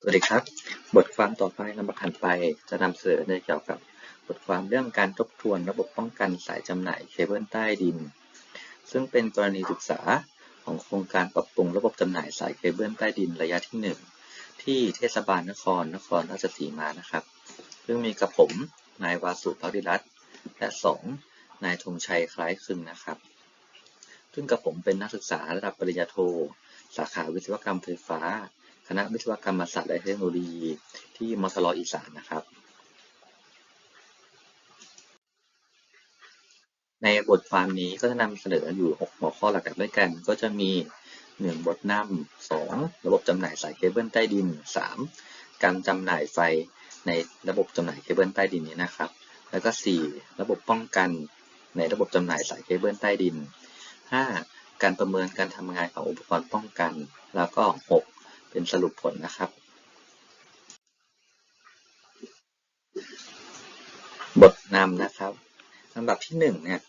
สวัสดีครับ บทความต่อไปลำดับถัดไปจะนำเสนอในเกี่ยวกับบทความเรื่องการทบทวนระบบป้องกันสายจำหน่ายเคเบิลใต้ดิน ซึ่งเป็นกรณีศึกษาของโครงการปรับปรุงระบบจำหน่ายสายเคเบิลใต้ดินระยะที่ 1 ที่เทศบาลนครนครราชสีมานะครับ ซึ่งมีกับผมนายวาสุภวิรัตน์และสองนายธงชัยคล้ายคลึงนะครับ ซึ่งกับผมเป็นนักศึกษาระดับปริญญาโท สาขาวิศวกรรมไฟฟ้า คณะวิศวกรรมศาสตร์และเทคโนโลยีที่มทรอีสานนะครับ ในบทความนี้ก็จะนำเสนออยู่ 6 หัวข้อหลักๆด้วยกัน ก็จะมี 1 บทนำ 2 ระบบจำหน่ายสายเคเบิลใต้ดิน 3 การจำหน่ายไฟในระบบจำหน่ายเคเบิลใต้ดินนี้นะครับ แล้วก็ 4 ระบบป้องกันในระบบจำหน่ายสายเคเบิลใต้ดิน 5. การประเมินการทำงานของอุปกรณ์ป้องกัน แล้วก็ 6 เป็นสรุปผลนะครับ บทนำนะครับลำดับที่1เนี่ย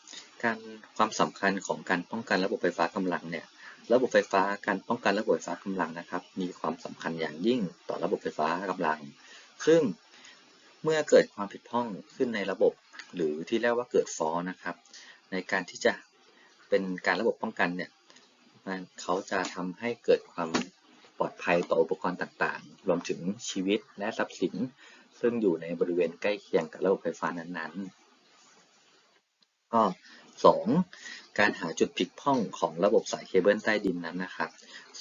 การความสำคัญของการป้องกันระบบไฟฟ้ากำลังเนี่ยระบบไฟฟ้าการป้องกันระบบไฟฟ้ากำลังนะครับ มีความสำคัญอย่างยิ่งต่อระบบไฟฟ้ากำลัง ซึ่งเมื่อเกิดความผิดพร่องขึ้นในระบบ หรือที่เรียกว่าเกิดฟอลนะครับ ในการที่จะเป็นการระบบป้องกันเนี่ยมันเขาจะทำให้เกิดความ ปลอดภัยต่ออุปกรณ์ต่างๆ รวมถึงชีวิตและทรัพย์สิน ซึ่งอยู่ในบริเวณใกล้เคียงกับระบบไฟฟ้านั้นๆ ก็ 2. การหาจุดผิดพร่องของระบบสายเคเบิลใต้ดินนั้นนะครับ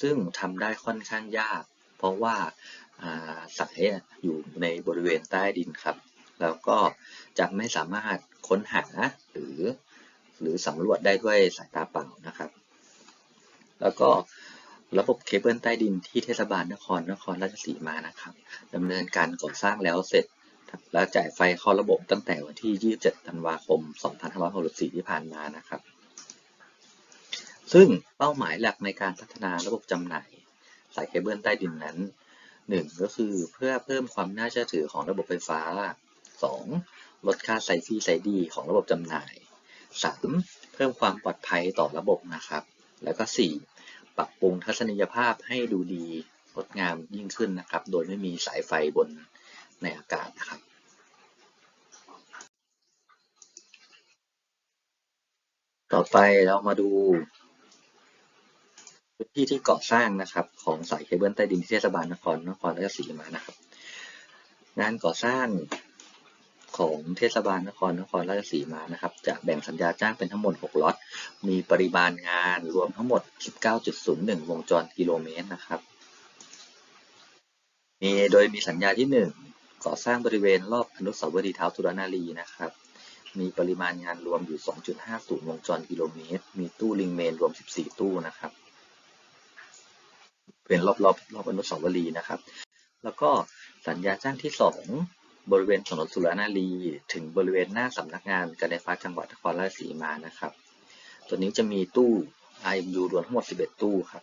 ซึ่งทำได้ค่อนข้างยาก เพราะว่าสายอยู่ในบริเวณใต้ดินครับ แล้วก็จะไม่สามารถค้นหาหรือ หรือสำรวจได้ด้วยสายตาเปล่านะครับ แล้วก็ ระบบเคเบิลใต้ดินที่เทศบาลนครนครราชสีมานะครับดำเนินการก่อสร้างแล้วเสร็จ และจ่ายไฟเข้าระบบตั้งแต่วันที่ 27 ธันวาคม 2564 ที่ผ่านมานะครับ ซึ่งเป้าหมายหลักในการพัฒนาระบบจำหน่ายสายเคเบิลใต้ดินนั้น 1 ก็คือเพื่อเพิ่มความน่าเชื่อถือของระบบไฟฟ้า 2. ลดค่าไซฟี่ไซดีของระบบจำหน่าย 3. เพิ่มความปลอดภัยต่อระบบนะครับ แล้วก็ 4. ปรับปรุงทัศนียภาพให้ดูดีงดงามยิ่งขึ้นนะครับ โดยไม่มีสายไฟบนในอากาศนะครับต่อไปเรามาดูพื้นที่ที่ก่อสร้างนะครับ ของสายเคเบิลใต้ดินที่เทศบาลนครนครราชสีมานะครับ งานก่อสร้าง ของเทศบาลนครนครราชสีมานะครับ จะแบ่งสัญญาจ้างเป็นทั้งหมด 6ล็อต มีปริมาณงานรวมทั้งหมด 19.01 วงจรกิโลเมตรนะครับ มีโดยมีสัญญาที่ 1 ก่อสร้างบริเวณรอบอนุสาวรีย์เท้าสุรนารีนะครับ มีปริมาณงานรวมอยู่ 2.50 วงจรกิโลเมตร มีตู้ลิงเมนรวม 14 ตู้นะครับ เป็นรอบๆรอบอนุสาวรีย์นะครับ แล้วก็สัญญาจ้างที่ 2 บริเวณถนนสุรนารีถึงบริเวณหน้าสำนักงานการไฟฟ้าจังหวัดนครราชสีมานะครับ ตัวนี้จะมีตู้ IMU รวมทั้งหมด 11 ตู้ครับ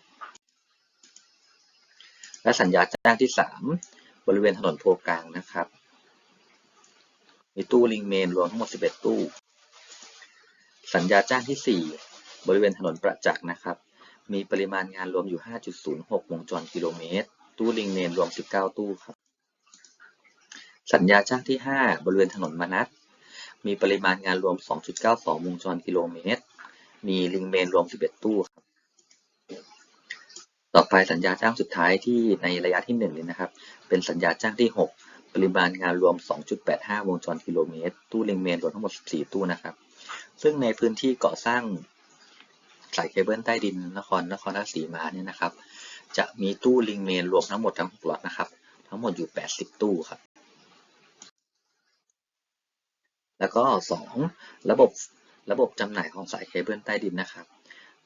และสัญญาจ้างที่ 3 บริเวณถนนโพกลางนะครับ มีตู้ลิงเมนรวมทั้งหมด 11 ตู้ สัญญาจ้างที่ 4 บริเวณถนนประจักษ์นะครับ มีปริมาณงานรวมอยู่ 5.06 วงจรกิโลเมตร ตู้ลิงเมนรวม 19 ตู้ครับ สัญญาจ้างที่ 5 บริเวณถนนมนัสมีปริมาณงานรวม 2.92 วงจรกิโลเมตร มีลิงเมนรวม 11 ตู้ครับต่อไปสัญญาจ้างสุดท้ายที่ในระยะที่1นี้นะครับ เป็นสัญญาจ้างที่ 6 ปริมาณงานรวม 2.85 วงจรกิโลเมตร ตู้ลิงเมนรวมทั้งหมด 14 ตู้นะครับ ซึ่งในพื้นที่ก่อสร้างสายเคเบิลใต้ดินนครนครราชสีมาเนี่ยนะครับ จะมีตู้ลิงเมนรวมทั้งหมดทั้ง6ล็อตนะครับ ทั้งหมดอยู่ 80 ตู้ครับ แล้วก็ 2 ระบบระบบจำหน่ายของสายเคเบิลใต้ดินนะครับ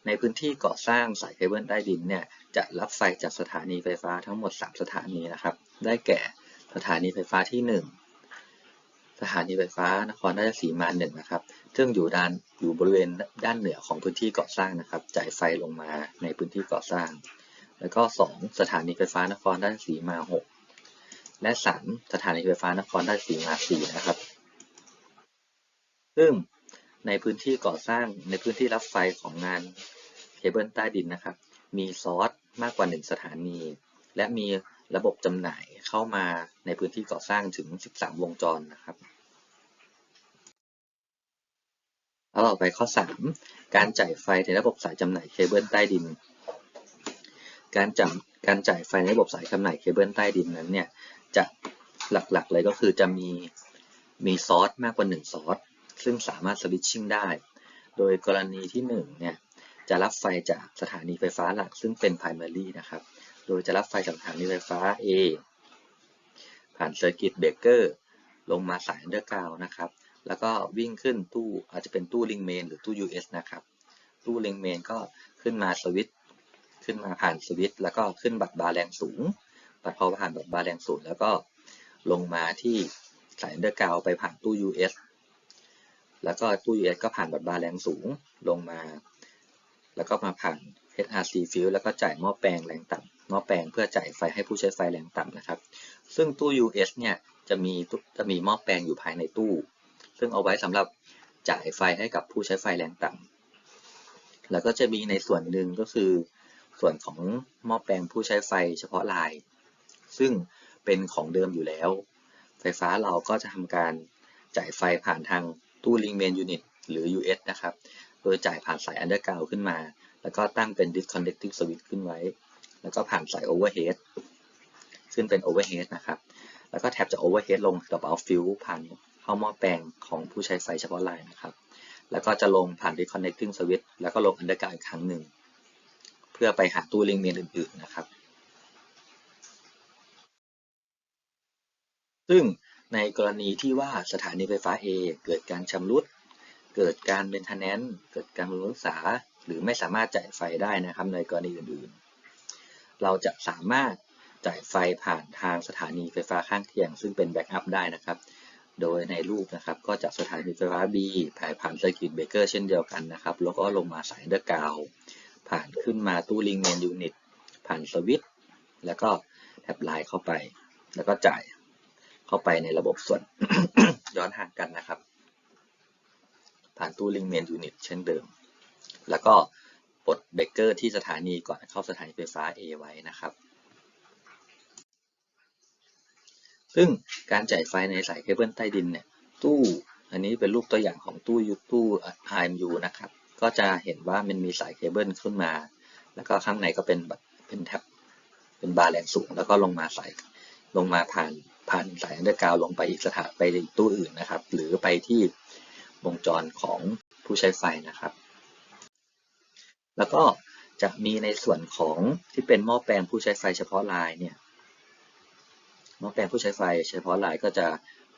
ในพื้นที่ก่อสร้างสายเคเบิลใต้ดินเนี่ยจะรับไฟจากสถานีไฟฟ้าทั้งหมด 3 สถานีนะครับ ได้แก่สถานีไฟฟ้าที่ 1 สถานีไฟฟ้านครราชสีมาหนึ่งนะครับ ซึ่งอยู่ด้านอยู่บริเวณด้านเหนือของพื้นที่ก่อสร้างนะครับ จ่ายไฟลงมาในพื้นที่ก่อสร้าง แล้วก็ 2 สถานีไฟฟ้านครราชสีมา 6 และ 3 สถานีไฟฟ้านครราชสีมา4นะครับ ซึ่งในพื้นที่ก่อสร้างในพื้นที่รับไฟของงานเคเบิลใต้ดินนะครับ มีซอสมากกว่า 1 สถานี และมีระบบจำหน่ายเข้ามาในพื้นที่ก่อสร้างถึง 13 วงจรนะครับแล้วต่อไปข้อ 3 การจ่ายไฟในระบบสายจำหน่ายเคเบิลใต้ดิน การจำการจ่ายไฟในระบบสายจำหน่ายเคเบิลใต้ดินนั้นเนี่ยจะหลักๆเลยก็คือจะมีมีซอสมากกว่า 1 ซอส ซึ่งสามารถสวิตชิ่งได้ โดยกรณีที่1เนี่ยจะรับไฟจากสถานีไฟฟ้าหลักซึ่งเป็น primary นะครับ โดยจะรับไฟจากสถานีไฟฟ้า A ผ่านเซอร์กิตเบรกเกอร์ลงมาสายอันเดอร์กราวนะครับ แล้วก็วิ่งขึ้นตู้อาจจะเป็นตู้ลิงเมนหรือตู้ US นะครับ ตู้ลิงเมนก็ขึ้นมาสวิตขึ้นมาผ่านสวิตแล้วก็ขึ้นบัตรบาร์แรงสูง บัตรพอผ่านบัตรบาร์แรงสูง แล้วก็ลงมาที่สายอันเดอร์กราวไปผ่านตู้ US แล้วก็ตู้ US ก็ผ่านบัตรบาร์แรงสูงลงมา แล้วก็มาผ่าน HRC field แล้วก็จ่ายหม้อแปลงแรงต่ำหม้อแปลงเพื่อจ่ายไฟให้ผู้ใช้ไฟแรงต่ำนะครับ ซึ่งตู้ US เนี่ยจะมีจะมีหม้อแปลงอยู่ภายในตู้ ซึ่งเอาไว้สำหรับจ่ายไฟให้กับผู้ใช้ไฟแรงต่ำแล้วก็จะมีในส่วนหนึ่งก็คือ ส่วนของหม้อแปลงผู้ใช้ไฟเฉพาะราย ซึ่งเป็นของเดิมอยู่แล้ว ไฟฟ้าเราก็จะทำการจ่ายไฟผ่านทาง ตู้ลิงเมนยูนิตหรือ US นะครับ โดยจ่ายผ่านสายอันเดอร์กราวขึ้นมา แล้วก็ตั้งเป็น disconnecting switch ขึ้นไว้ แล้วก็ผ่านสาย overhead ซึ่งเป็น overhead นะครับ แล้วก็แท็บจาก overhead ลงกับ out field ผ่านเข้าหม้อแปลงของผู้ใช้ไฟเฉพาะรายนะครับ แล้วก็จะลงผ่าน disconnecting switch แล้วก็ลง underground อีกครั้งหนึ่ง เพื่อไปหาตู้ลิงเมนอื่น ๆ นะครับ ซึ่ง ในกรณีที่ว่าสถานีไฟฟ้า A เกิดการชำรุด เกิดการเป็นทนแนนเกิดการบำรุงรักษา หรือไม่สามารถจ่ายไฟได้นะครับในกรณีอื่นๆ เราจะสามารถจ่ายไฟผ่านทางสถานีไฟฟ้าข้างเคียง ซึ่งเป็นแบ็กอัพได้นะครับ โดยในรูปนะครับก็จะสถานีไฟฟ้า B ผ่านผ่านเซอร์กิตเบเกอร์เช่นเดียวกันนะครับ แล้วก็ลงมาสายเดอร์กาว ผ่านขึ้นมาตู้ลิงเมนยูนิต ผ่านสวิตช์แล้วก็แท็บไลน์เข้าไป แล้วก็จ่าย เข้าไปในระบบส่วนย้อนห่างกันนะครับ ผ่านตู้ลิงเมนยูนิตเช่นเดิม แล้วก็ปลดเบรกเกอร์ที่สถานีก่อนเข้าสถานีไฟฟ้า A ไว้นะครับ ซึ่งการจ่ายไฟในสายเคเบิลใต้ดินเนี่ยตู้อันนี้เป็นรูปตัวอย่างของตู้ยูตู้ RMU นะครับ ก็จะเห็นว่ามันมีสายเคเบิลขึ้นมา แล้วก็ข้างในก็เป็นเป็นแท็บเป็นบาร์แรงสูง แล้วก็ลงมาสายลงมาผ่าน ผ่านสายอันเดอร์กราวลงไปอีกสถานไปตู้อื่นนะครับ หรือไปที่วงจรของผู้ใช้ไฟนะครับ แล้วก็จะมีในส่วนของที่เป็นหม้อแปลงผู้ใช้ไฟเฉพาะรายเนี่ยหม้อแปลงผู้ใช้ไฟเฉพาะรายก็จะ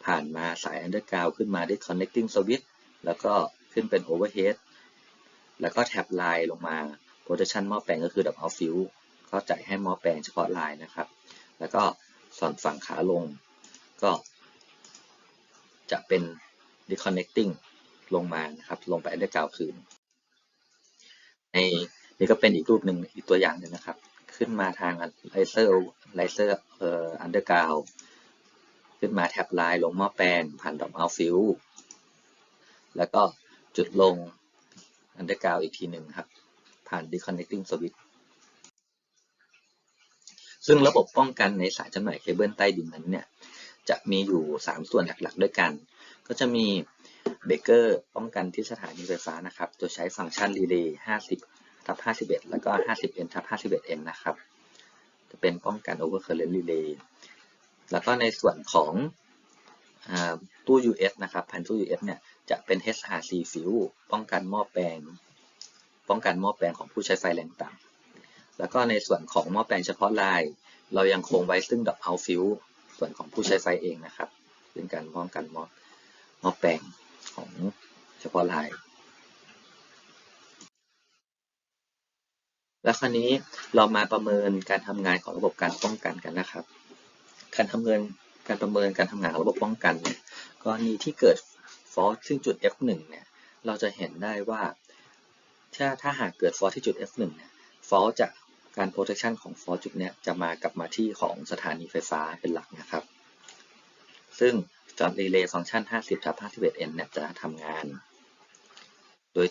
ผ่านมาสายอันเดอร์กราวขึ้นมาด้ connecting switch แล้วก็ขึ้นเป็น overhead แล้วก็แท็บไลน์ลงมา protection หม้อแปลงก็คือดับ out field ก็จ่ายให้หม้อแปลงเฉพาะรายนะครับ แล้วก็ ส่วนฝั่งขาลง ก็จะเป็น disconnecting ลงมานะครับ ลงไปด้วยกาวคืน ในนี่ก็เป็นอีกรูปหนึ่งอีกตัวอย่างหนึ่งนะครับ ขึ้นมาทางไลเซอร์ไลเซอร์เอ่ออันเดอร์กาวขึ้นมาแท็บไลน์ลงหม้อแปลงผ่านดอกอัลฟิลแล้วก็จุดลงอันเดอร์กาวอีกทีหนึ่งครับ ผ่าน disconnecting switch ซึ่งระบบป้องกันในสายจำหน่ายเคเบิลใต้ดินนั้นเนี่ยจะมีอยู่ 3 ส่วนหลักๆ ด้วยกัน ก็จะมีเบเกอร์ป้องกันที่สถานีไฟฟ้านะครับโดยใช้ฟังก์ชันรีเลย์50ทับ51 แล้วก็ 50n ทับ 51n นะครับ จะเป็นป้องกัน overcurrent relay แล้วก็ในส่วนของตู้ US นะครับพันตู้ US เนี่ยจะเป็น HRC field ป้องกันหม้อแปลง ป้องกันหม้อแปลงของผู้ใช้ไฟแรงต่ำ แล้วก็ในส่วนของหม้อแปลงเฉพาะราย เรายังคงไว้ซึ่ง drop out field ส่วนของผู้ใช้ไฟเองนะครับ เป็นการป้องกันหม้อหม้อแปลงของเฉพาะราย แล้วคราวนี้เรามาประเมินการทำงานของระบบการป้องกันกันนะครับ การทำเงินการประเมินการทำงานของระบบป้องกันเนี่ยกรณีที่เกิดฟอสซึ่งจุด F1 เนี่ยเราจะเห็นได้ว่าถ้าถ้าหากเกิดฟอสที่จุด F1 เนี่ยฟอสจะ การ protection ของฟอสจุดเนี้ยจะมากลับมาที่ของสถานีไฟฟ้าเป็นหลักนะครับ ซึ่งจอดรีเลย์ฟังก์ชัน 50ทับ 51n เนี่ยจะทำงาน โดย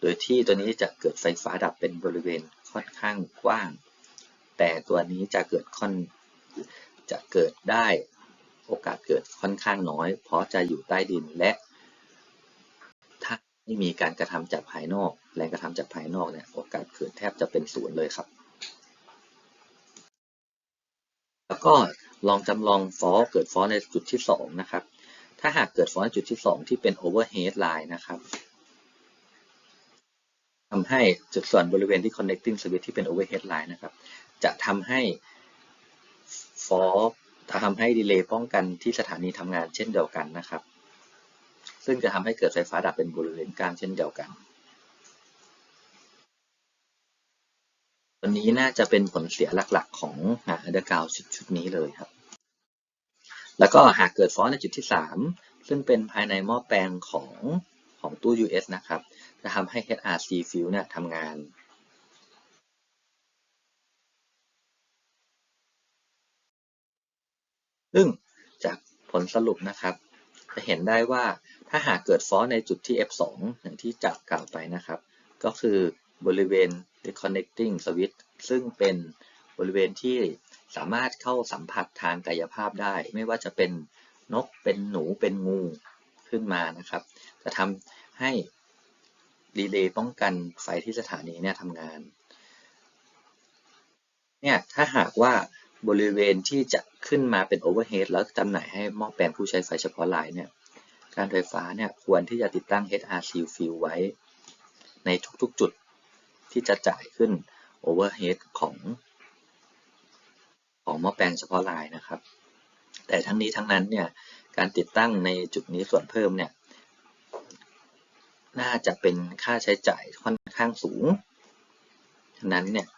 โดยที่ตัวนี้จะเกิดไฟฟ้าดับเป็นบริเวณค่อนข้างกว้าง แต่ตัวนี้จะเกิดค่อน จะเกิดได้โอกาสเกิดค่อนข้างน้อย เพราะจะอยู่ใต้ดินและ ถ้าไม่มีการกระทำจากภายนอก แรงกระทำจากภายนอกเนี่ย โอกาสเกิดแทบจะเป็นศูนย์เลยครับ แล้ว ก็ลองจำลองฟอเกิดฟอในจุดที่ 2 นะครับ ถ้าหากเกิดฟอในจุดที่ 2 ที่เป็น overhead line นะครับทำให้จุดส่วนบริเวณที่ connecting switch ที่เป็น overhead line นะครับ จะทำให้ฟอทำให้ดีเลย์ป้องกันที่สถานีทำงานเช่นเดียวกันนะครับ ซึ่งจะทำให้เกิดไฟฟ้าดับเป็นบริเวณกลางเช่นเดียวกัน ตัวนี้น่าจะเป็นผลเสียหลักๆ ของหาเดอร์กาวชุดนี้เลยครับ แล้วก็หากเกิดฟอสในจุดที่ 3 ซึ่งเป็นภายในหม้อแปลงของของตู้ US นะครับ จะทำให้ HRC field เนี่ยทำงานซึ่งจากผลสรุปนะครับ จะเห็นได้ว่าถ้าหากเกิดฟอสในจุดที่ F2 อย่างที่จะกล่าวไปนะครับ ก็คือ บริเวณ reconnecting switch ซึ่งเป็นบริเวณที่สามารถเข้าสัมผัสทางกายภาพได้ ไม่ว่าจะเป็นนกเป็นหนูเป็นงูขึ้นมานะครับ จะทำให้รีเลย์ป้องกันไฟที่สถานีเนี่ยทำงานเนี่ยถ้าหากว่าบริเวณที่จะขึ้นมาเป็นโอเวอร์เฮดแล้วจำหน่ายให้หม้อแปลงผู้ใช้ไฟเฉพาะรายเนี่ยการไฟฟ้าเนี่ยควรที่จะติดตั้ง HRC field ไว้ในทุกๆ จุด ที่จะจ่ายขึ้นโอเวอร์เฮดของของหม้อแปลงเฉพาะรายนะครับ แต่ทั้งนี้ทั้งนั้นเนี่ยการติดตั้งในจุดนี้ส่วนเพิ่มเนี่ยน่าจะเป็นค่าใช้จ่ายค่อนข้างสูง ฉะนั้นเนี่ย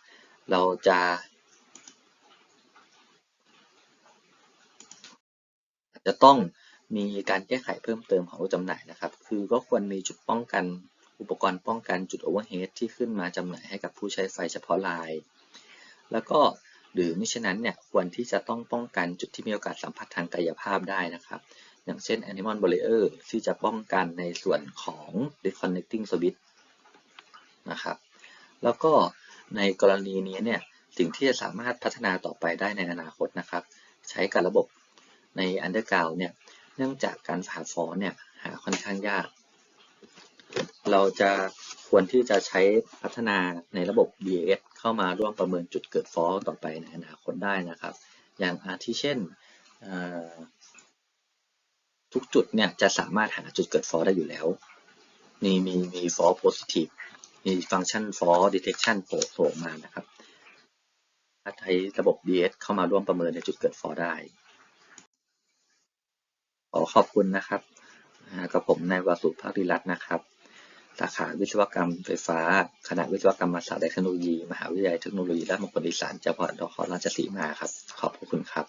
เราจะจะต้องมีการแก้ไขเพิ่มเติมของจำหน่ายนะครับ คือก็ควรมีจุดป้องกัน อุปกรณ์ป้องกันจุดโอเวอร์เฮดที่ขึ้นมาจำหน่ายให้กับผู้ใช้ไฟเฉพาะราย แล้วก็หรือมิฉะนั้นเนี่ยควรที่จะต้องป้องกันจุดที่มีโอกาสสัมผัสทางกายภาพได้นะครับ อย่างเช่น Animal Barrier ที่จะป้องกันในส่วนของ Disconnecting Switch นะครับแล้วก็ในกรณีนี้เนี่ยสิ่งที่จะสามารถพัฒนาต่อไปได้ในอนาคตนะครับ ใช้กับระบบใน Underground เนี่ยเนื่องจากการผ่าฟอเนี่ยหาค่อนข้างยาก เราจะควรที่จะใช้พัฒนาในระบบ BAS เข้ามาร่วมประเมินจุดเกิดฟอต่อไปในอนาคตได้นะครับ อย่างอาทิเช่นทุกจุดเนี่ยจะสามารถหาจุดเกิดฟอได้อยู่แล้วมีมีมีฟอ positive มีฟังก์ชัน for detection โผล่มานะครับถ้าใช้ระบบ BS เข้ามาร่วมประเมินในจุดเกิดฟอได้ขอขอบคุณนะครับ กับผมนายวาสุภาริรัตน์นะครับ สาขาวิศวกรรมไฟฟ้า คณะวิศวกรรมศาสตร์และเทคโนโลยี มหาวิทยาลัยเทคโนโลยีราชมงคลอีสานจังหวัดนครราชสีมาครับ ขอบคุณครับ